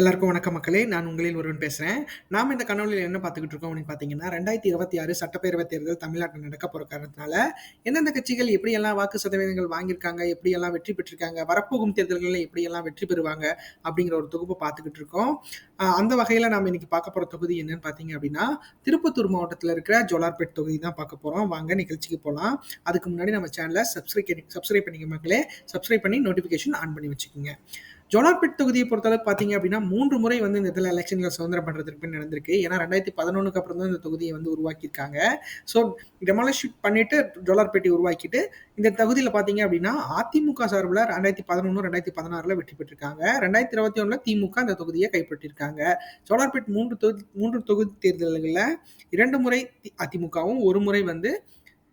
எல்லாருக்கும் வணக்கம் மக்களே. நான் உங்களில் ஒருவன் பேசுகிறேன் நாம் இந்த கனவுல என்ன பார்த்துக்கிட்டு இருக்கோம் அப்படின்னு பார்த்தீங்கன்னா ரெண்டாயிரத்தி இருபத்தி ஆறு சட்டப்பேரவை தேர்தல் தமிழ்நாட்டில் நடக்க போகிற காரணத்தினால எந்தெந்த கட்சிகள் எப்படியெல்லாம் வாக்கு சதவீதங்கள் வாங்கியிருக்காங்க எப்படியெல்லாம் வெற்றி பெற்றிருக்காங்க வரப்போகும் தேர்தல்களில் எப்படியெல்லாம் வெற்றி பெறுவாங்க அப்படிங்கிற ஒரு தொகுப்பை பார்த்துக்கிட்டு இருக்கோம். அந்த வகையில் நாம் இன்னைக்கு பார்க்க போகிற தொகுதி என்னன்னு பார்த்தீங்க அப்படின்னா திருப்பத்தூர் மாவட்டத்தில் இருக்கிற ஜோலார்பேட் தொகுதி தான் பார்க்க போகிறோம் வாங்க நிகழ்ச்சிக்கு போகலாம் அதுக்கு முன்னாடி நம்ம சேனலை சப்ஸ்கிரைப் சப்ஸ்கிரைப் பண்ணிக்க மக்களே. சப்ஸ்கிரைப் பண்ணி நோட்டிஃபிகேஷன் ஆன் பண்ணி வச்சுக்கோங்க. ஜோலார்பேட் தொகுதியை பொறுத்தளவு பார்த்தீங்க அப்படின்னா மூன்று முறை வந்து இந்த இதில் எலெக்ஷன்களை சுதந்திரம் பண்ணுறதுக்கு பின் நடந்திருக்கு. ஏன்னா ரெண்டாயிரத்தி பதினொன்றுக்கு அப்புறம் தான் இந்த தொகுதியை வந்து உருவாக்கியிருக்காங்க. ஸோ டெமாலிஷ் பண்ணிட்டு ஜோலார்பேட்டை உருவாக்கிட்டு இந்த தொகுதியில் பார்த்தீங்க அப்படின்னா அதிமுக சார்பில் ரெண்டாயிரத்தி பதினொன்று ரெண்டாயிரத்தி பதினாறில் வெற்றி பெற்றிருக்காங்க. ரெண்டாயிரத்தி இருபத்தி ஒன்றில் திமுக அந்த தொகுதியை கைப்பற்றியிருக்காங்க. ஜோலார்பேட் மூன்று தொகுதி மூன்று தொகுதி தேர்தல்களில் இரண்டு முறை அதிமுகவும் ஒரு முறை வந்து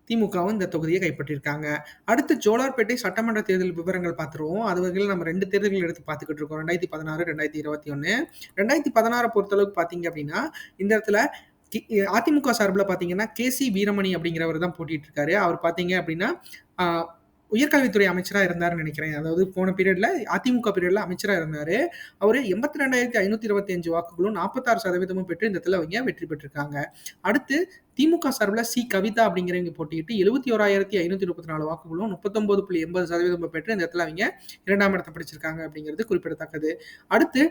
திமுகவும் இந்த தொகுதியை கைப்பற்றியிருக்காங்க. அடுத்து ஜோலார்பேட்டை சட்டமன்ற தேர்தல் விவரங்கள் பார்த்துருவோம். அது வகையில் நம்ம ரெண்டு தேர்தல்கள் எடுத்து பார்த்துக்கிட்டு இருக்கோம். ரெண்டாயிரத்தி பதினாறு ரெண்டாயிரத்தி இருபத்தி ஒன்று ரெண்டாயிரத்தி பதினாறு பொறுத்தளவுக்கு பார்த்தீங்க அப்படின்னா இந்த இடத்துல அதிமுக சார்பில் பார்த்தீங்கன்னா கேசி வீரமணி அப்படிங்கிறவர் தான் போட்டிட்டு இருக்காரு அவர் பார்த்தீங்க அப்படின்னா உயர்கல்வித்துறை அமைச்சராக இருந்தார்னு நினைக்கிறேன். அதாவது போன பீரியட்ல அதிமுக பீரியட்ல அமைச்சராக இருந்தார். அவர் எண்பத்தி ரெண்டாயிரத்தி ஐநூத்தி இருபத்தி அஞ்சு வாக்குகளும் நாற்பத்தாறு சதவீதமும் பெற்று இந்த இடத்துல அவங்க வெற்றி பெற்றிருக்காங்க. அடுத்து திமுக சார்பில் சி. கவிதா அப்படிங்கிறவங்க போட்டியிட்டு எழுபத்தி ஓராயிரத்தி ஐநூத்தி முப்பத்தி நாலு வாக்குகளும் முப்பத்தொன்பது புள்ளி எண்பது சதவீதம் பெற்று இந்த இடத்துல அவங்க இரண்டாம் இடத்தை படிச்சிருக்காங்க அப்படிங்கிறது குறிப்பிடத்தக்கது. அடுத்து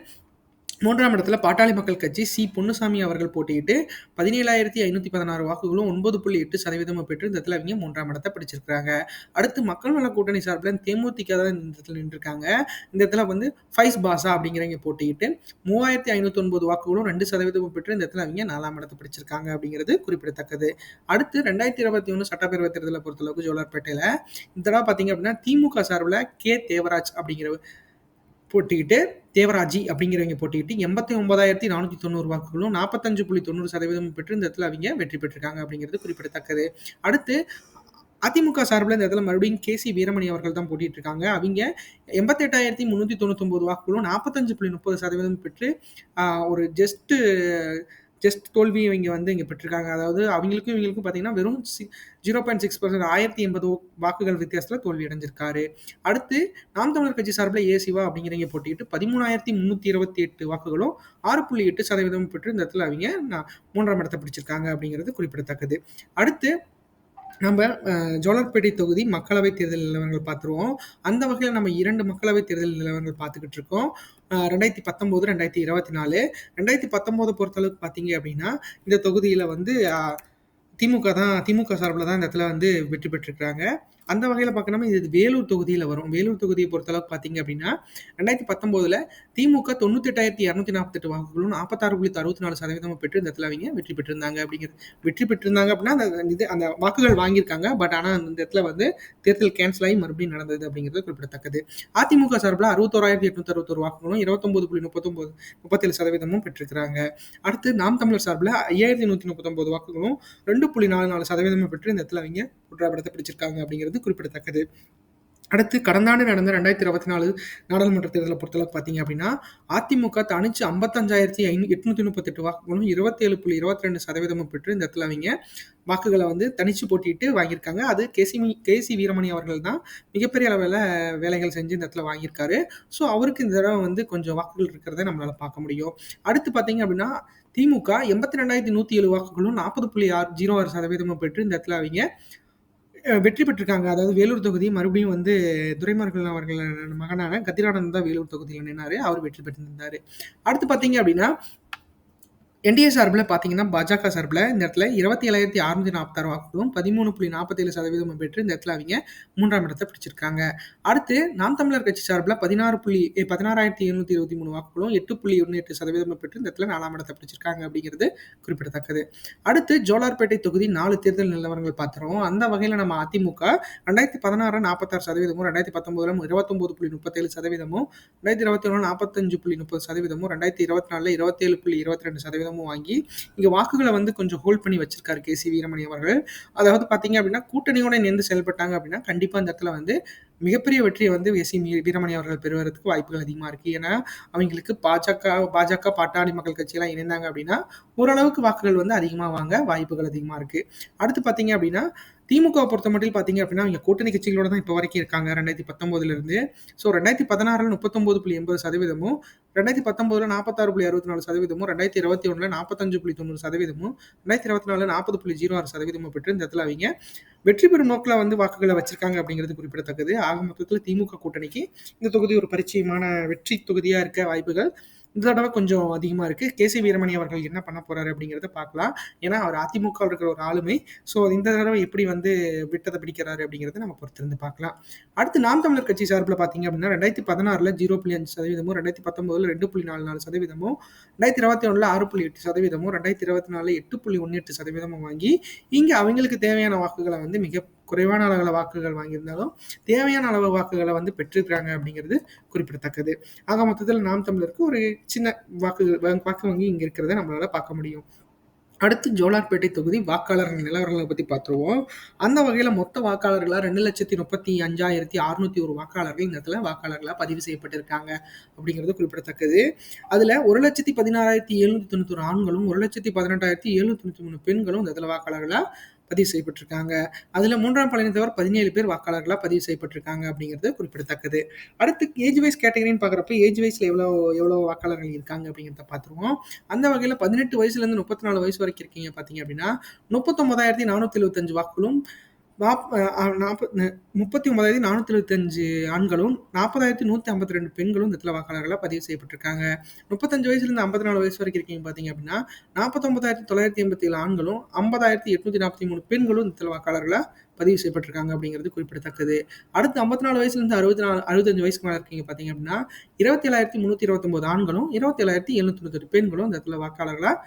மூன்றாம் இடத்துல பாட்டாளி மக்கள் கட்சி சி. பொன்னுசாமி அவர்கள் போட்டியிட்டு பதினேழாயிரத்தி ஐநூத்தி பதினாறு வாக்குகளும் ஒன்பது புள்ளி எட்டு சதவீதமும் பெற்று இந்த இடத்துல அவங்க மூன்றாம் இடத்தை பிடிச்சிருக்காங்க அடுத்து மக்கள் நல கூட்டணி சார்பில் தேமுதிக தான் இந்த இடத்துல நின்றுருக்காங்க. இந்த இடத்துல வந்து ஃபைஸ் பாசா அப்படிங்கிறவங்க போட்டியிட்டு மூவாயிரத்தி ஐநூத்தி ஒன்பது வாக்குகளும் ரெண்டு சதவீதமும் பெற்று இந்த இடத்துல அவங்க நாலாம் இடத்தை பிடிச்சிருக்காங்க அப்படிங்கிறது குறிப்பிடத்தக்கது. அடுத்து ரெண்டாயிரத்தி இருபத்தி ஒன்று சட்டப்பேரவை தேர்தலை பொறுத்தளவுக்கு ஜோலார்பேட்டையில் இந்த தடவை பார்த்தீங்க அப்படின்னா திமுக சார்பில் கே. தேவராஜ் அப்படிங்கிற போட்டிக்கிட்டு தேவராஜி அப்படிங்கிறவங்க போட்டிக்கிட்டு எண்பத்தி ஒன்பதாயிரத்தி நானூற்றி தொண்ணூறு வாக்குகளும் நாற்பத்தஞ்சு புள்ளி தொண்ணூறு சதவீதம் பெற்று இந்த இடத்துல அவங்க வெற்றி பெற்றிருக்காங்க அப்படிங்கிறது குறிப்பிடத்தக்கது. அடுத்து அதிமுக சார்பில் இந்த இடத்துல மறுபடியும் கேசி வீரமணி அவர்கள் தான் போட்டிட்டு இருக்காங்க அவங்க எண்பத்தெட்டாயிரத்தி முந்நூற்றி தொண்ணூத்தொம்பது வாக்குகளும் நாற்பத்தஞ்சு புள்ளி முப்பது சதவீதம் பெற்று ஒரு ஜஸ்ட்டு ஜஸ்ட் தோல்வி இவங்க வந்து இங்கே பெற்றிருக்காங்க. அதாவது அவங்களுக்கும் இவங்களுக்கும் பார்த்தீங்கன்னா வெறும் ஜீரோ பாயிண்ட் சிக்ஸ் பர்சன்ட் ஆயிரத்தி எண்பது வாக்குகள் வித்தியாசத்தில் தோல்வி அடைஞ்சிருக்காரு. அடுத்து நாம் தமிழர் கட்சி சார்பில் ஏ சிவா அப்படிங்கிறவங்க போட்டிட்டு பதிமூணாயிரத்தி முந்நூற்றி இருபத்தி எட்டு வாக்குகளும் ஆறு புள்ளி எட்டு சதவீதம் பெற்று இந்த இடத்துல அவங்க நான் மூன்றாம் இடத்தை பிடிச்சிருக்காங்க அப்படிங்கிறது குறிப்பிடத்தக்கது. அடுத்து நம்ம அஹ், ஜோலார்பேட்டை தொகுதி மக்களவை தேர்தல் நிலவரங்கள் பார்த்துருவோம். அந்த வகையில் நம்ம இரண்டு மக்களவை தேர்தல் நிலவரங்கள் பார்த்துக்கிட்டு இருக்கோம். ரெண்டாயிரத்தி பத்தொம்போது ரெண்டாயிரத்தி இருபத்தி நாலு. ரெண்டாயிரத்தி பத்தொம்போது பொறுத்தளவுக்கு பார்த்தீங்க அப்படின்னா இந்த தொகுதியில் வந்து திமுக தான் திமுக சார்பில் தான் இந்த இடத்துல வந்து வெற்றி பெற்றிருக்கிறாங்க. அந்த வகையில் பார்க்கணும்னா இது வேலூர் தொகுதியில் வரும். வேலூர் தொகுதியை பொறுத்தளவுக்கு பார்த்தீங்க அப்படின்னா ரெண்டாயிரத்தி பத்தொம்போதில் திமுக தொண்ணூத்தெட்டாயிரத்தி இரநூத்தி நாற்பத்தெட்டு வாக்குகளும் நாற்பத்தாறு புள்ளி அறுபத்தி நாலு சதவீதம் பெற்று இந்த இடத்துல அவங்க வெற்றி பெற்றிருந்தாங்க அப்படிங்கிறது. வெற்றி பெற்றிருந்தாங்க அப்படின்னா அந்த இது அந்த வாக்குகள் வாங்கியிருக்காங்க. பட் ஆனால் அந்த இடத்துல வந்து தேர்தல் கேன்சல் ஆகி மறுபடியும் நடந்தது அப்படிங்கிறது குறிப்பிடத்தக்கது. அதிமுக சார்பில் அறுபத்தோராயிரத்தி எட்நூத்தி அறுபத்தொரு வாக்குகளும் இருபத்தொன்பது புள்ளி முப்பத்தொம்போது முப்பத்தேழு சதவீதமும் பெற்றிருக்கிறாங்க. அடுத்து நாம் தமிழர் சார்பில் ஐயாயிரத்தி நூற்றி முப்பத்தொம்பது வாக்குகளும் ரெண்டு புள்ளி நாலு நாலு சதவீதமும் பெற்று இந்த இடத்துல அவங்க குற்றப்படத்தை பிடிச்சிருக்காங்க அப்படிங்கிறது குறிப்பிடத்தக்கது. அடுத்து கடந்த ஆண்டு நடந்த ரெண்டாயிரத்தி இருபத்தி நாலு நாடாளுமன்ற தேர்தலை பொறுத்தளவுக்கு பார்த்தீங்க அப்படின்னா அதிமுக தனிச்சு ஐம்பத்தஞ்சாயிரத்தி ஐநூ எட்நூத்தி முப்பத்தெட்டு வாக்குகளும் இருபத்தேழு புள்ளி இருபத்தி ரெண்டு சதவீதமும் பெற்று இந்த இடத்துல அவங்க வாக்குகளை வந்து தனிச்சு போட்டிட்டு வாங்கியிருக்காங்க. அது கேசி கேசி வீரமணி அவர்கள் தான் மிகப்பெரிய அளவில் வேலைகள் செஞ்சு இந்த இடத்துல வாங்கியிருக்காரு. ஸோ அவருக்கு இந்த தடவை வந்து கொஞ்சம் வாக்குகள் இருக்கிறத நம்மளால் பார்க்க முடியும். அடுத்து பார்த்தீங்க அப்படின்னா திமுக எண்பத்தி ரெண்டாயிரத்தி நூற்றி ஏழு வாக்குகளும் நாற்பது புள்ளி ஆறு ஜீரோ ஆறு சதவீதமும் பெற்று இந்த இடத்துல அவங்க வெற்றி பெற்றிருக்காங்க. அதாவது வேலூர் தொகுதி மறுபடியும் வந்து துரைமார்கள் அவர்கள் மகனான கதிரானந்த் தான் வேலூர் தொகுதியில் நின்னாரு. அவர் வெற்றி பெற்றிருந்தாரு. அடுத்து பார்த்தீங்க அப்படின்னா என்டிஏ சார்பில் பார்த்தீங்கன்னா பாஜக சார்பில் இந்த இடத்துல இருபத்தி ஏழாயிரத்தி அறுநூத்தி நாற்பத்தாறு வாக்குகளும் பதிமூணு புள்ளி நாற்பத்தேழு சதவீதம் பெற்று இந்த இடத்துல அவங்க மூன்றாம் இடத்தை பிடிச்சிருக்காங்க. அடுத்து நாம் தமிழர் கட்சி சார்பில் பதினாறு புள்ளி பதினாறாயிரத்தி எழுநூத்தி இருபத்தி மூணு வாக்குகளும் எட்டு புள்ளி ஒன்று எட்டு சதவீதம் பெற்று இந்த இடத்துல நாலாம் இடத்தை பிடிச்சிருக்காங்க அப்படிங்கிறது குறிப்பிடத்தக்கது. அடுத்து ஜோலார்பேட்டை தொகுதி நாலு தேர்தல் நிலவரங்கள் பார்த்துறோம் அந்த வகையில் நம்ம அதிமுக ரெண்டாயிரத்தி பதினாறு நாற்பத்தாறு சதவீதமும் ரெண்டாயிரத்தி பத்தொன்பதுல இருபத்தொன்பது புள்ளி முப்பத்தேழு சதவீதமும் ரெண்டாயிரத்தி இருபத்தி ஒன்று நாற்பத்தஞ்சு புள்ளி முப்பது சதவீதமும் ரெண்டாயிரத்தி இருபத்தி நாலில் இருபத்தேழு புள்ளி இருபத்தி ரெண்டு இடமும் வாங்கி இங்கே வாக்குகளை வந்து கொஞ்சம் ஹோல்ட் பண்ணி வச்சிருக்காரு கே சி வீரமணி அவர்கள். அதாவது பார்த்தீங்க அப்படின்னா கூட்டணியோட இணைந்து செயல்பட்டாங்க அப்படின்னா கண்டிப்பாக அந்த இடத்துல வந்து மிகப்பெரிய வெற்றியை வந்து எஸ் சி வீரமணி அவர்கள் பெறுவதற்கு வாய்ப்புகள் அதிகமாக இருக்குது ஏன்னா அவங்களுக்கு பாஜக பாஜக பாட்டாளி மக்கள் கட்சியெல்லாம் இணைந்தாங்க அப்படின்னா ஓரளவுக்கு வாக்குகள் வந்து அதிகமாக வாங்க வாய்ப்புகள் அதிகமாக இருக்குது அடுத்து பார்த்தீங்க அப்படின்னா திமுக பொறுத்த மட்டும் பார்த்தீங்க அப்படின்னா அவங்க கூட்டணி கட்சிகளோட தான் இப்போ வரைக்கும் இருக்காங்க ரெண்டாயிரத்தி பத்தொம்போதுலேருந்து ஸோ ரெண்டாயிரத்தி பதினாறில் முப்பத்தொம்போது புள்ளி எண்பது சதவீதமும் ரெண்டாயிரத்தி பத்தொம்போதில் நாற்பத்தாறு புள்ளி அறுபத்தி நாலு சதவீதமும் ரெண்டாயிரத்தி இருபத்தி ஒன்றில் நாற்பத்தஞ்சு புள்ளி தொண்ணூறு சதவீதமும் ரெண்டாயிரத்தி இருபத்தி நாலு நாற்பது புள்ளி ஜீரோ ஆறு சதவீதமும் பெற்று இந்த இடத்துல அவங்க வெற்றி பெறும் நோக்கில் வந்து வாக்குகளை வச்சிருக்காங்க அப்படிங்கிறது குறிப்பிடத்தக்கது. ஆக மொத்தத்தில் திமுக கூட்டணிக்கு இந்த தொகுதி ஒரு பரிச்சயமான வெற்றி தொகுதியாக இருக்க வாய்ப்புகள் இந்த தடவை கொஞ்சம் அதிகமாக இருக்குது கேசி வீரமணி அவர்கள் என்ன பண்ண போறாரு அப்படிங்கிறத பார்க்கலாம். ஏன்னா அவர் அதிமுக இருக்கிற ஒரு ஆளுமை. ஸோ இந்த தடவை எப்படி வந்து விட்டதை பிடிக்கிறாரு அப்படிங்கிறத நம்ம பொறுத்திருந்து பார்க்கலாம். அடுத்து நாம் தமிழர் கட்சி சார்பில் பார்த்தீங்க அப்படின்னா ரெண்டாயிரத்தி பதினாறில் ஜீரோ புள்ளி அஞ்சு சதவீதமும் ரெண்டாயிரத்தி பத்தொம்போதில் ரெண்டு புள்ளி நாலு நாலு சதவீதமும் ரெண்டாயிரத்தி இருபத்தி ஒன்றில் ஆறு புள்ளி எட்டு சதவீதமும் ரெண்டாயிரத்தி இருபத்தி நாலில் எட்டு புள்ளி ஒன்று எட்டு சதவீதமும் வாங்கி இங்கே அவங்களுக்கு தேவையான வாக்குகளை வந்து மிக குறைவான அளவில் வாக்குகள் வாங்கியிருந்தாலும் தேவையான அளவு வாக்குகளை வந்து பெற்றிருக்கிறாங்க அப்படிங்கிறது குறிப்பிடத்தக்கது. ஆக மொத்தத்தில் நாம் தமிழருக்கு ஒரு சின்ன வாக்குகள் வாக்கு வங்கி இங்கே இருக்கிறத நம்மளால பார்க்க முடியும். அடுத்து ஜோலார்பேட்டை தொகுதி வாக்காளர் நிலவரங்களை பற்றி பார்த்துருவோம். அந்த வகையில் மொத்த வாக்காளர்களாக ரெண்டு லட்சத்தி முப்பத்தி அஞ்சாயிரத்தி அறுநூத்தி ஒரு வாக்காளர்கள் இந்த இடத்துல வாக்காளர்களாக பதிவு செய்யப்பட்டிருக்காங்க அப்படிங்கிறது குறிப்பிடத்தக்கது. அதில் ஒரு லட்சத்தி பதினாறாயிரத்தி எழுநூத்தி தொண்ணூத்தொரு ஆண்களும் ஒரு லட்சத்தி பதினெட்டாயிரத்தி எழுநூத்தி தொண்ணூற்றி மூணு பெண்களும் இந்த இடத்துல வாக்காளர்களாக பதிவு செய்யப்பட்டிருக்காங்க. அதில் மூன்றாம் பாலினத்தவர் பதினேழு பேர் வாக்காளர்களாக பதிவு செய்யப்பட்டிருக்காங்க அப்படிங்கிறது குறிப்பிடத்தக்கது. அடுத்து ஏஜ் வைஸ் கேட்டகரின்னு பார்க்குறப்ப ஏஜ் வைஸில் எவ்வளோ எவ்வளோ வாக்காளர்கள் இருக்காங்க அப்படிங்கிறத பார்த்துருவோம் அந்த வகையில் பதினெட்டு வயசுலேருந்து முப்பத்தி நாலு வயசு வரைக்கும் இருக்கீங்க பார்த்தீங்க அப்படின்னா முப்பத்தொம்பதாயிரத்தி நானூற்றி எழுபத்தஞ்சு வாக்குகளும் முப்பத்தி ஒன்பதாயிரத்தி நானூற்றி எழுபத்தஞ்சு ஆண்களும் நாற்பதாயிரத்தி நூற்றி ஐம்பத்தி ரெண்டு பெண்களும் இந்த இடத்துல வாக்காளர்களாக பதிவு செய்யப்பட்டிருக்காங்க. முப்பத்தஞ்சு வயசுலேருந்து ஐம்பத்தி நாலு வயசு வரைக்கும் இருக்கீங்க பார்த்தீங்க அப்படின்னா நாற்பத்தொம்பதாயிரத்தி தொள்ளாயிரத்தி எண்பத்தி ஏழு ஆண்களும் ஐம்பதாயிரத்தி எட்நூத்தி நாற்பத்தி மூணு பெண்களும் இந்த இடத்துல வாக்காளர்களாக பதிவு செய்யப்பட்டிருக்காங்க அப்படிங்கிறது குறிப்பிடத்தக்கது. அடுத்து ஐம்பத்தி நாலு வயசுலேருந்து அறுபத்தி நாலு அறுபத்தஞ்சு வயசுக்கு மேலே இருக்கீங்க பார்த்தீங்க அப்படின்னா இருபத்தி ஏழாயிரத்தி முந்நூற்றி இருபத்தொம்போது ஆண்களும் இருபத்தி ஏழாயிரத்தி எழுநூத்தி பெண்களும் இந்த இடத்துல வாக்காளர்களாக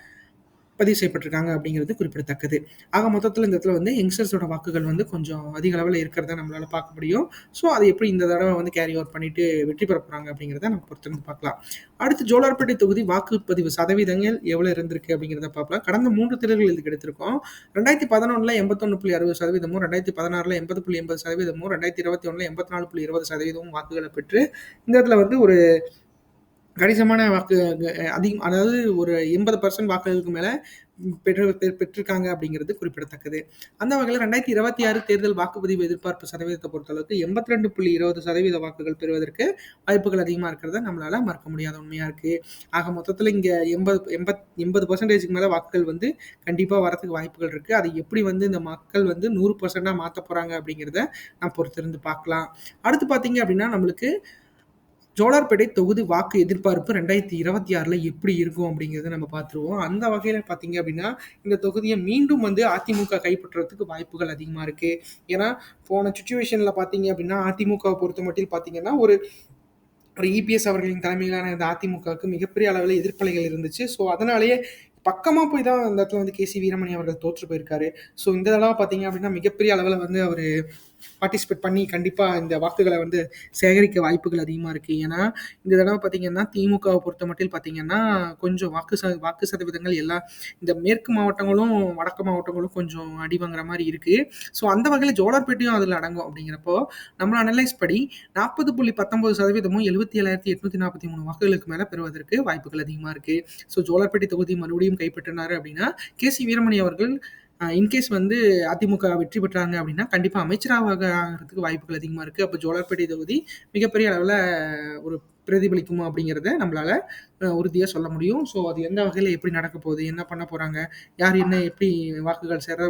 பதிவு செய்யப்பட்டிருக்காங்க அப்படிங்கிறது குறிப்பிடத்தக்கது. ஆக மொத்தத்தில் இந்த இடத்துல வந்து யங்ஸ்டர்ஸோட வாக்குகள் வந்து கொஞ்சம் அதிக அளவில் இருக்கிறத நம்மளால பார்க்க முடியும். ஸோ அதை எப்படி இந்த தடவை வந்து கேரி ஓவர் பண்ணிட்டு வெற்றி பெற போகிறாங்க அப்படிங்கிறத நம்ம பொறுத்திருந்து பார்க்கலாம். அடுத்து ஜோலார்பேட்டை தொகுதி வாக்குப்பதிவு சதவீதங்கள் எவ்வளோ இருந்திருக்கு அப்படிங்கிறத பார்க்கலாம். கடந்த மூன்று தேர்தல்கள் இதுக்கு எடுத்திருக்கோம். ரெண்டாயிரத்தி பதினொன்றில் எண்பத்தொன்று புள்ளி அறுபது சதவீதமும் ரெண்டாயிரத்தி பதினாறில் எண்பது புள்ளி எண்பது சதவீதமும் ரெண்டாயிரத்தி இருபத்தி ஒன்றில் எண்பத்தி நாலு புள்ளி இருபது சதவீதமும் வாக்குகளை பெற்று இந்த இடத்துல வந்து ஒரு கணிசமான வாக்கு அதிகம் அதாவது ஒரு எண்பது பர்சன்ட் வாக்குகளுக்கு மேலே பெற்று பெற்றிருக்காங்க அப்படிங்கிறது குறிப்பிடத்தக்கது. அந்த வகையில் ரெண்டாயிரத்தி இருபத்தி ஆறு தேர்தல் வாக்குப்பதிவு எதிர்பார்ப்பு சதவீதத்தை பொறுத்தளவுக்கு எண்பத்தி ரெண்டு புள்ளி இருபது சதவீத வாக்குகள் பெறுவதற்கு வாய்ப்புகள் அதிகமாக இருக்கிறத நம்மளால மறக்க முடியாத உண்மையாக இருக்குது ஆக மொத்தத்தில் இங்கே எண்பது எண்பத் எண்பது பர்சன்டேஜுக்கு மேலே வாக்குகள் வந்து கண்டிப்பாக வரதுக்கு வாய்ப்புகள் இருக்குது அதை எப்படி வந்து இந்த மக்கள் வந்து நூறு பர்சன்டாக மாற்ற போகிறாங்க அப்படிங்கிறத நான் பொறுத்திருந்து பார்க்கலாம். அடுத்து பார்த்தீங்க அப்படின்னா நம்மளுக்கு ஜோலார்பேட்டை தொகுதி வாக்கு எதிர்பார்ப்பு ரெண்டாயிரத்தி இருபத்தி ஆறில் எப்படி இருக்கும் அப்படிங்கிறத நம்ம பார்த்துருவோம். அந்த வகையில் பார்த்தீங்க அப்படின்னா இந்த தொகுதியை மீண்டும் வந்து அதிமுக கைப்பற்றுறதுக்கு வாய்ப்புகள் அதிகமாக இருக்குது ஏன்னா போன சுச்சுவேஷனில் பார்த்தீங்க அப்படின்னா அதிமுகவை பொறுத்த மட்டும் பார்த்தீங்கன்னா ஒரு ஒரு இபிஎஸ் அவர்களின் தலைமையிலான இந்த அதிமுகவுக்கு மிகப்பெரிய அளவில் எதிர்ப்பலைகள் இருந்துச்சு. ஸோ அதனாலேயே பக்கமாக போய் தான் அந்த இடத்துல வந்து கேசி வீரமணி அவர்கள் தோற்று போயிருக்காரு. ஸோ இந்த தடவை பார்த்தீங்க அப்படின்னா மிகப்பெரிய அளவில் வந்து அவர் பார்ட்டிசிபேட் பண்ணி கண்டிப்பாக இந்த வாக்குகளை வந்து சேகரிக்க வாய்ப்புகள் அதிகமாக இருக்குது ஏன்னா இந்த தடவை பார்த்தீங்கன்னா திமுகவை பொறுத்த மட்டும் பார்த்தீங்கன்னா கொஞ்சம் வாக்கு ச வாக்கு சதவீதங்கள் எல்லாம் இந்த மேற்கு மாவட்டங்களும் வடக்கு மாவட்டங்களும் கொஞ்சம் அடி வாங்குற மாதிரி இருக்குது ஸோ அந்த வகையில் ஜோலார்பேட்டையும் அதில் அடங்கும் அப்படிங்கிறப்போ நம்ம அனலைஸ் படி நாற்பது புள்ளி பத்தொன்பது சதவீதமும் எழுபத்தி ஏழாயிரத்தி எட்நூற்றி நாற்பத்தி மூணு வாக்குகளுக்கு மேலே பெறுவதற்கு வாய்ப்புகள் அதிகமாக இருக்குது ஸோ ஜோலார்பேட்டை தொகுதி மறுபடியும் கைப்பற்றினார் அப்படின்னா கே சி வீரமணி அவர்கள் இன்கேஸ் வந்து அதிமுக வெற்றி பெற்றாங்க அப்படின்னா கண்டிப்பாக அமைச்சராக ஆகிறதுக்கு வாய்ப்புகள் அதிகமாக இருக்குது அப்போ ஜோலார்பேட்டை தொகுதி மிகப்பெரிய அளவில் ஒரு பிரதிபலிக்குமா அப்படிங்கிறத நம்மளால உறுதியாக சொல்ல முடியும். ஸோ அது எந்த வகையில் எப்படி நடக்க போகுது என்ன பண்ண போகிறாங்க யார் என்ன எப்படி வாக்குகள் செற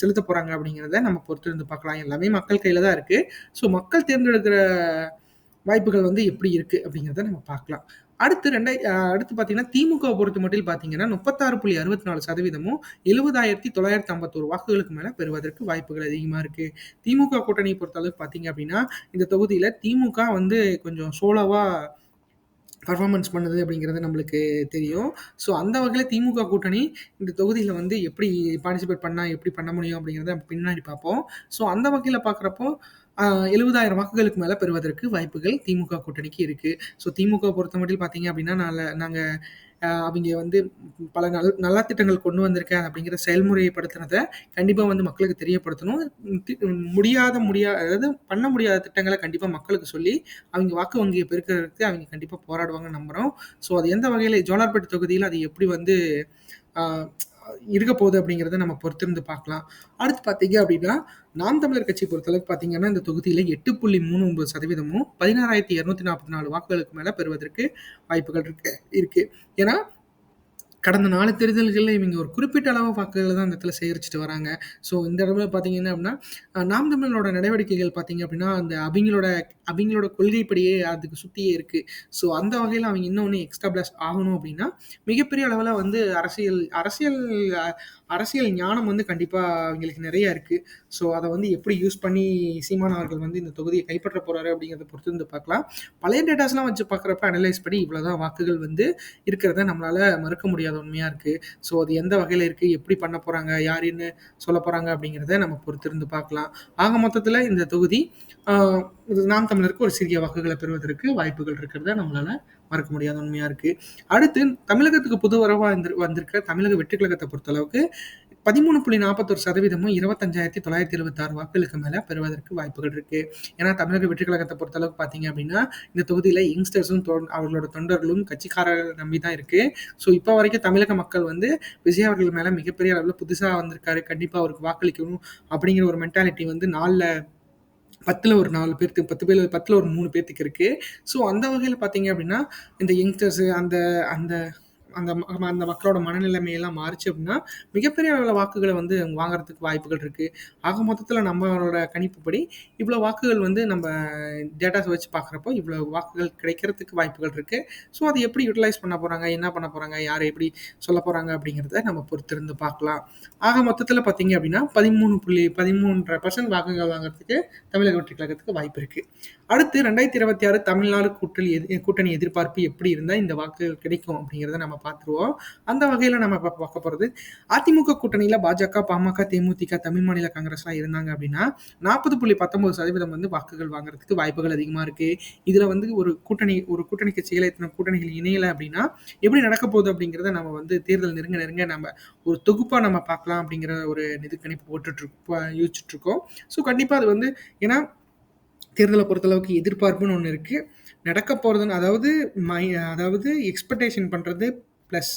செலுத்த போகிறாங்க அப்படிங்கிறத நம்ம பொறுத்திருந்து பார்க்கலாம். எல்லாமே மக்கள் கையில் தான் இருக்குது ஸோ மக்கள் தேர்ந்தெடுக்கிற வாய்ப்புகள் வந்து எப்படி இருக்குது அப்படிங்கிறத நம்ம பார்க்கலாம். அடுத்து ரெண்டாய் அடுத்து பார்த்தீங்கன்னா திமுக பொறுத்த மட்டும் பார்த்தீங்கன்னா முப்பத்தாறு புள்ளி அறுபத்தி நாலு சதவீதமும் எழுபதாயிரத்தி தொள்ளாயிரத்தி ஐம்பத்தோரு வாக்குகளுக்கு மேலே பெறுவதற்கு வாய்ப்புகள் அதிகமாக இருக்குது திமுக கூட்டணியை பொறுத்தளவுக்கு பார்த்தீங்க அப்படின்னா இந்த தொகுதியில் திமுக வந்து கொஞ்சம் சோலோவாக பர்ஃபார்மன்ஸ் பண்ணுது அப்படிங்கிறது நம்மளுக்கு தெரியும். ஸோ அந்த வகையில் திமுக கூட்டணி இந்த தொகுதியில் வந்து எப்படி பார்ட்டிசிபேட் பண்ணால் எப்படி பண்ண முடியும் அப்படிங்கிறத பின்னாடி பார்ப்போம். ஸோ அந்த வகையில் பார்க்குறப்போ எழுபதாயிரம் வாக்குகளுக்கு மேலே பெறுவதற்கு வாய்ப்புகள் திமுக கூட்டணிக்கு இருக்குது ஸோ திமுக பொறுத்த மட்டும் பார்த்தீங்க அப்படின்னா நல்ல நாங்கள் அவங்க வந்து பல நல் நலத்திட்டங்கள் கொண்டு வந்திருக்கேன் அப்படிங்கிற செயல்முறைப்படுத்தினதை கண்டிப்பாக வந்து மக்களுக்கு தெரியப்படுத்தணும். முடியாத முடியா அதாவது பண்ண முடியாத திட்டங்களை கண்டிப்பாக மக்களுக்கு சொல்லி அவங்க வாக்கு வங்கியை பெருக்கிறதுக்கு அவங்க கண்டிப்பாக போராடுவாங்கன்னு நம்புகிறோம் ஸோ அது எந்த வகையில் ஜோலார்பேட்டை தொகுதியில் அது எப்படி வந்து இருக்க போகுது அப்படிங்கிறத நம்ம பொறுத்திருந்து பார்க்கலாம். அடுத்து பார்த்தீங்க அப்படின்னா நாம் தமிழர் கட்சி பொறுத்தளவுக்கு பார்த்தீங்கன்னா இந்த தொகுதியில் எட்டு புள்ளி மூணு ஒன்பது சதவீதமும் பதினாறாயிரத்தி இரநூத்தி நாற்பத்தி நாலு வாக்குகளுக்கு மேலே பெறுவதற்கு வாய்ப்புகள் இருக்கு இருக்கு. ஏன்னா கடந்த நாலு தேர்தல்களில் இவங்க ஒரு குறிப்பிட்ட அளவு வாக்குகளை தான் இந்த இடத்துல சேகரிச்சுட்டு வராங்க. ஸோ இந்த இடத்துல பார்த்தீங்கன்னா அப்படின்னா நாம் தமிழோட நடவடிக்கைகள் பார்த்தீங்க அப்படின்னா அந்த அவங்களோட அவங்களோட கொள்கைப்படியே அதுக்கு சுற்றியே இருக்குது ஸோ அந்த வகையில் அவங்க இன்னொன்று எக்ஸ்ட்ரா பிளாஸ் ஆகணும் அப்படின்னா மிகப்பெரிய அளவில் வந்து அரசியல் அரசியல் அரசியல் ஞானம் வந்து கண்டிப்பாக அவங்களுக்கு நிறைய இருக்குது ஸோ அதை வந்து எப்படி யூஸ் பண்ணி சீமான் அவர்கள் வந்து இந்த தொகுதியை கைப்பற்ற போகிறாரு அப்படிங்கிறத பொறுத்து வந்து பார்க்கலாம் பழைய டேட்டாஸ்லாம் வச்சு பார்க்குறப்ப அனலைஸ் பண்ணி இவ்வளோதான் வாக்குகள் வந்து இருக்கிறத நம்மளால் மறுக்க முடியாது. உண்மையா இருக்கு. ஸோ அது எந்த வகையில் இருக்கு? எப்படி பண்ண போறாங்க? யாருன்னு சொல்ல போறாங்க? அப்படிங்கிறத நம்ம பொறுத்திருந்து பார்க்கலாம். ஆக மொத்தத்தில் இந்த தொகுதி நாம் தமிழருக்கு ஒரு சிறிய வாக்குகளை பெறுவதற்கு வாய்ப்புகள் இருக்கிறத நம்மளால மறக்க முடியாத உண்மையா இருக்கு. அடுத்து தமிழகத்துக்கு புது வரவா வந்திருக்க தமிழக வெற்றி கழகத்தை பொறுத்தளவுக்கு பதிமூணு புள்ளி நாற்பத்தொரு சதவீதமும் இருபத்தஞ்சாயிரத்தி தொள்ளாயிரத்தி எழுபத்தாறு வாக்குகளுக்கு மேலே பெறுவதற்கு வாய்ப்புகள் இருக்கு. ஏன்னா தமிழக வெற்றி கழகத்தை பொறுத்தளவுக்கு பார்த்தீங்க அப்படின்னா இந்த தொகுதியில் யங்ஸ்டர்ஸும் அவர்களோட தொண்டர்களும் கட்சிக்காரர்கள் நம்பி தான் இருக்கு. ஸோ இப்போ வரைக்கும் தமிழக மக்கள் வந்து விஜய் அவர்கள் மேலே மிகப்பெரிய அளவில் புதுசாக வந்திருக்காரு. கண்டிப்பாக அவருக்கு வாக்களிக்கணும் அப்படிங்கிற ஒரு மென்டாலிட்டி வந்து நாளில் பத்தில் ஒரு நாலு பேர்த்துக்கு பத்து பேர் பத்தில் ஒரு மூணு பேர்த்துக்கு இருக்குது ஸோ அந்த வகையில் பார்த்தீங்க அப்படின்னா இந்த யங்ஸ்டர்ஸு அந்த அந்த அந்த ம- அந்த மக்களோட மனநிலைமையெல்லாம் மாறுச்சு அப்படின்னா மிகப்பெரிய அளவில் வாக்குகளை வந்து வாங்குறதுக்கு வாய்ப்புகள் இருக்குது ஆக மொத்தத்தில் நம்மளோட கணிப்புப்படி இவ்வளோ வாக்குகள் வந்து நம்ம டேட்டாஸ் வச்சு பார்க்குறப்போ இவ்வளோ வாக்குகள் கிடைக்கிறதுக்கு வாய்ப்புகள் இருக்குது ஸோ அதை எப்படி யூட்டிலைஸ் பண்ண போகிறாங்க என்ன பண்ண போகிறாங்க யார் எப்படி சொல்ல போகிறாங்க அப்படிங்கிறத நம்ம பொறுத்திருந்து பார்க்கலாம். ஆக மொத்தத்தில் பார்த்தீங்க அப்படின்னா பதிமூணு புள்ளி பதிமூன்றரை பர்சன்ட் வாக்குகள் வாங்குறதுக்கு தமிழக வெற்றி கழகத்துக்கு வாய்ப்பு இருக்குது அடுத்து ரெண்டாயிரத்தி இருபத்தி ஆறு தமிழ்நாடு கூட்டணி எதி- கூட்டணி எதிர்பார்ப்பு எப்படி இருந்தால் இந்த வாக்குகள் கிடைக்கும் அப்படிங்கிறத நம்ம பார்த்துருவோம். அந்த வகையில் நம்ம இப்போ பார்க்க போகிறது அதிமுக கூட்டணியில் பாஜக பாமக தேமுதிக தமிழ் மாநில காங்கிரஸ்லாம் இருந்தாங்க அப்படின்னா நாற்பது புள்ளி பத்தொன்பது சதவீதம் வந்து வாக்குகள் வாங்குறதுக்கு வாய்ப்புகள் அதிகமாக இருக்குது இதில் வந்து ஒரு கூட்டணி ஒரு கூட்டணி கட்சிகளை இத்தனை கூட்டணிகள் இணையலை அப்படின்னா எப்படி நடக்க போகுது அப்படிங்கிறத நம்ம வந்து தேர்தல் நெருங்க நெருங்க நம்ம ஒரு தொகுப்பாக நம்ம பார்க்கலாம் அப்படிங்கிற ஒரு நிதி கணிப்பு போட்டுட்ருக்கோம் யோசிச்சுட்ருக்கோம் ஸோ கண்டிப்பாக அது வந்து ஏன்னா தேர்தலை பொறுத்தளவுக்கு எதிர்பார்ப்புன்னு ஒன்று இருக்குது நடக்க போகிறதுன்னு அதாவது மை அதாவது எக்ஸ்பெக்டேஷன் பண்ணுறது ப்ளஸ்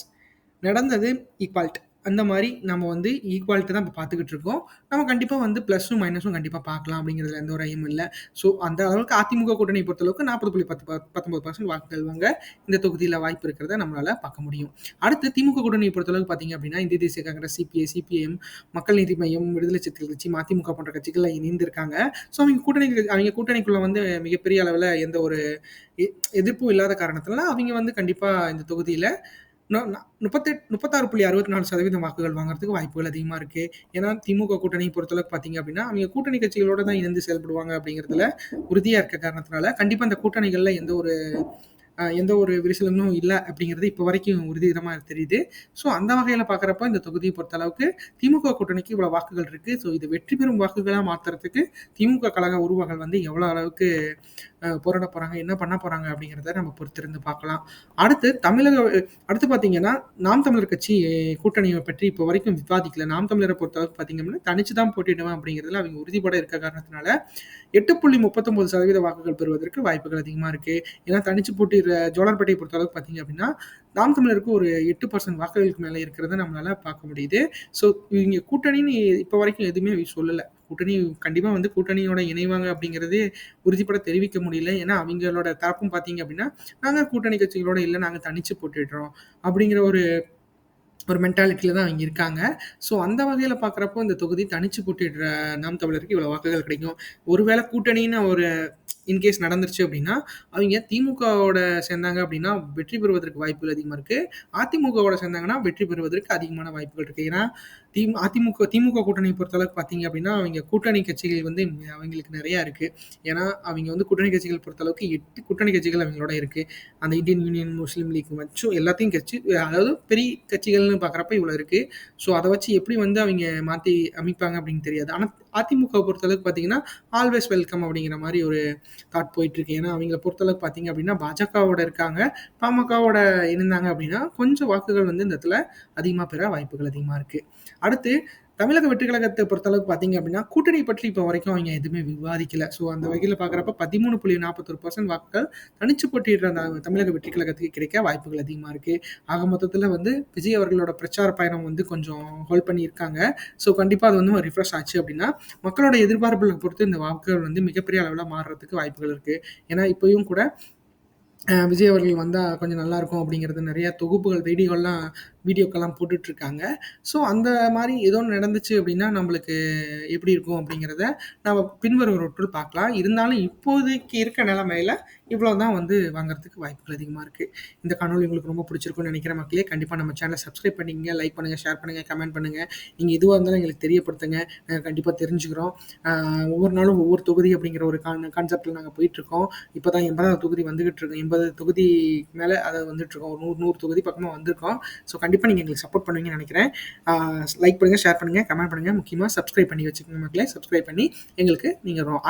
நடந்தது ஈக்குவால்ட் அந்த மாதிரி நம்ம வந்து ஈக்குவாலிட்டி தான் இப்போ பார்த்துக்கிட்டு இருக்கோம். நம்ம கண்டிப்பாக வந்து ப்ளஸும் மைனஸும் கண்டிப்பாக பார்க்கலாம் அப்படிங்கிறதுல எந்த ஒரு ஐயமும் இல்லை. ஸோ அந்த அளவுக்கு அதிமுக கூட்டணி பொறுத்தளவுக்கு நாற்பது புள்ளி பத்து ப- பத்தொன்பது பர்சன்ட் வாக்குகள் வாங்க இந்த தொகுதியில் வாய்ப்பு இருக்கிறத நம்மளால் பார்க்க முடியும். அடுத்து திமுக கூட்டணியை பொறுத்தளவுக்கு பார்த்தீங்க அப்படின்னா இந்திய தேசிய காங்கிரஸ் சிபிஐ சிபிஎம் மக்கள் நீதி மையம் விடுதலை சிறுத்தைகள் கட்சி மதிமுக போன்ற கட்சிகள் இணைந்திருக்காங்க ஸோ அவங்க கூட்டணி அவங்க கூட்டணிக்குள்ளே வந்து மிகப்பெரிய அளவில் எந்த ஒரு எ- எதிர்ப்பும் இல்லாத காரணத்தினால அவங்க வந்து கண்டிப்பாக இந்த தொகுதியில் முப்பத்தெட்டு முப்பத்தாறு புள்ளி அறுபத்தி நாலு சதவீதம் வாக்குகள் வாங்குறதுக்கு வாய்ப்புகள் அதிகமாக இருக்கு. ஏன்னா திமுக கூட்டணி பொறுத்தளவுக்கு பார்த்தீங்க அப்படின்னா அவங்க கூட்டணி கட்சிகளோட தான் இணைந்து செயல்படுவாங்க அப்படிங்கிறதுல உறுதியாக இருக்க காரணத்தினால கண்டிப்பாக அந்த கூட்டணிகளில் எந்த ஒரு எந்த ஒரு விரிசலமும் இல்லை அப்படிங்கிறது இப்போ வரைக்கும் உறுதிகரமாக தெரியுது. ஸோ அந்த வகையில் பார்க்குறப்ப இந்த தொகுதியை பொறுத்த அளவுக்கு திமுக கூட்டணிக்கு இவ்வளோ வாக்குகள் இருக்குது ஸோ இது வெற்றி பெறும் வாக்குகளாக மாற்றுறதுக்கு திமுக கழக உருவங்கள் வந்து எவ்வளோ அளவுக்கு போராட போகிறாங்க என்ன பண்ண போகிறாங்க அப்படிங்கிறத நம்ம பொறுத்திருந்து பார்க்கலாம். அடுத்து தமிழக அடுத்து பார்த்தீங்கன்னா நாம் தமிழர் கட்சி கூட்டணியை பற்றி இப்போ வரைக்கும் விவாதிக்கல. நாம் தமிழரை பொறுத்தளவுக்கு பார்த்தீங்க அப்படின்னா தனிச்சு தான் போட்டிடுவேன் அப்படிங்கிறதுல அவங்க உறுதிப்பட இருக்க காரணத்தினால எட்டு புள்ளி முப்பத்தொம்பது சதவீத வாக்குகள் பெறுவதற்கு வாய்ப்புகள் அதிகமாக இருக்கு. ஏன்னா தனிச்சு போட்டிடுற ஜோலார்பேட்டை பொறுத்தளவுக்கு பார்த்தீங்க அப்படின்னா நாம் தமிழருக்கு ஒரு எட்டு பர்சன்ட் வாக்குகளுக்கு மேலே இருக்கிறத நம்மளால பார்க்க முடியுது. ஸோ இவங்க கூட்டணின்னு இப்போ வரைக்கும் எதுவுமே சொல்லலை. கூட்டணி கண்டிப்பாக வந்து கூட்டணியோட இணைவாங்க அப்படிங்கிறது உறுதிப்பட தெரிவிக்க முடியல. ஏன்னா அவங்களோட தரப்பும் பார்த்தீங்க அப்படின்னா நாங்கள் கூட்டணி கட்சிகளோட இல்லை நாங்கள் தனிச்சு போட்டுடுறோம் அப்படிங்கிற ஒரு ஒரு மென்டாலிட்டியில் தான் அவங்க இருக்காங்க. ஸோ அந்த வகையில் பார்க்குறப்போ இந்த தொகுதி தனிச்சு போட்டிடுற நாம் தமிழருக்கு இவ்வளோ வாக்குகள் கிடைக்கும். ஒருவேளை கூட்டணின்னு ஒரு இன்கேஸ் நடந்துருச்சு அப்படின்னா அவங்க திமுகவோட சேர்ந்தாங்க அப்படின்னா வெற்றி பெறுவதற்கு வாய்ப்புகள் அதிகமாக இருக்குது அதிமுகவோட சேர்ந்தாங்கன்னா வெற்றி பெறுவதற்கு அதிகமான வாய்ப்புகள் இருக்குது ஏன்னா தி அதிமுக திமுக கூட்டணி பொறுத்தளவுக்கு பார்த்தீங்க அப்படின்னா அவங்க கூட்டணி கட்சிகள் வந்து அவங்களுக்கு நிறையா இருக்குது ஏன்னா அவங்க வந்து கூட்டணி கட்சிகள் பொறுத்தளவுக்கு எட்டு கூட்டணி கட்சிகள் அவங்களோட இருக்குது அந்த இந்தியன் யூனியன் முஸ்லீம் லீக் மற்றும் எல்லாத்தையும் கட்சி அதாவது பெரிய கட்சிகள்னு பார்க்குறப்ப இவ்வளோ இருக்குது ஸோ அதை வச்சு எப்படி வந்து அவங்க மாற்றி அமைப்பாங்க அப்படின்னு தெரியாது. ஆனால் அதிமுக பொறுத்தளவுக்கு பார்த்தீங்கன்னா ஆல்வேஸ் வெல்கம் அப்படிங்கிற மாதிரி ஒரு தாட் போயிட்டுருக்கு ஏன்னா அவங்கள பொறுத்தளவுக்கு பார்த்தீங்க அப்படின்னா பாஜகவோட இருக்காங்க. பாமகவோட இருந்தாங்க அப்படின்னா கொஞ்சம் வாக்குகள் வந்து இந்த இடத்துல அதிகமாக பெற வாய்ப்புகள் அதிகமாக இருக்குது அடுத்து தமிழக வெற்றி கழகத்தை பொறுத்தளவுக்கு பார்த்தீங்க அப்படின்னா, கூட்டணி பற்றி இப்போ வரைக்கும் அவங்க எதுவுமே விவாதிக்கல. ஸோ அந்த வகையில பார்க்குறப்ப 13.41% வாக்குகள் தனிச்சு போட்டியிடுற அந்த தமிழக வெற்றி கழகத்துக்கு கிடைக்க வாய்ப்புகள் அதிகமா இருக்கு. ஆக மொத்தத்தில வந்து விஜய் அவர்களோட பிரச்சார பயணம் வந்து கொஞ்சம் ஹோல்ட் பண்ணியிருக்காங்க. ஸோ கண்டிப்பா அது வந்து ரிஃப்ரெஷ் ஆச்சு அப்படின்னா, மக்களோட எதிர்பார்ப்புகள பொறுத்து இந்த வாக்குகள் வந்து மிகப்பெரிய அளவுல மாறுறதுக்கு வாய்ப்புகள் இருக்கு. ஏன்னா இப்பயும் கூட விஜய் அவர்கள் வந்தா கொஞ்சம் நல்லாயிருக்கும் அப்படிங்கிறது நெறைய தொகுப்புகள், வீடியோலாம் வீடியோக்கெல்லாம் போட்டுட்ருக்காங்க. ஸோ அந்த மாதிரி ஏதோ ஒன்று நடந்துச்சு அப்படின்னா, நம்மளுக்கு எப்படி இருக்கும் அப்படிங்கிறத நம்ம பின்வரும் ரோட்டில் பார்க்கலாம். இருந்தாலும் இப்போதைக்கு இருக்க நிலமையில இவ்வளோ தான் வந்து வாங்குறதுக்கு வாய்ப்புகள் அதிகமாக இருக்குது இந்த காணொலி உங்களுக்கு ரொம்ப பிடிச்சிருக்கும்னு நினைக்கிற மக்களே. கண்டிப்பாக நம்ம சேனலை சப்ஸ்கிரைப் பண்ணிங்க லைக் பண்ணுங்கள் ஷேர் பண்ணுங்க, கமெண்ட் பண்ணுங்க. நீங்கள் எதுவாக இருந்தாலும் எங்களுக்கு தெரியப்படுத்துங்க. நாங்கள் கண்டிப்பாக தெரிஞ்சுக்கிறோம். ஒவ்வொரு நாளும் ஒவ்வொரு தொகுதி அப்படிங்கிற ஒரு கான் கான்செப்ட்ல நாங்கள் போயிட்டுருக்கோம். இப்போ தான் 80வது தொகுதி வந்துகிட்டு இருக்கோம் எண்பது தொகுதி மேலே அதை வந்துட்டுருக்கோம். ஒரு நூறு நூறு தொகுதி பக்கமாக வந்திருக்கோம். ஸோ கண்டிப்பாக நீங்கள் எங்களுக்கு சப்போர்ட் பண்ணுவீங்கன்னு நினைக்கிறேன் லைக் பண்ணுங்க, ஷேர் பண்ணுங்க, கமெண்ட் பண்ணுங்க. முக்கியமாக சப்ஸ்கிரைப் பண்ணி வச்சுக்கோங்க மக்களே. சப்ஸ்கிரைப் பண்ணி எங்களுக்கு நீங்கள் ஆதரவு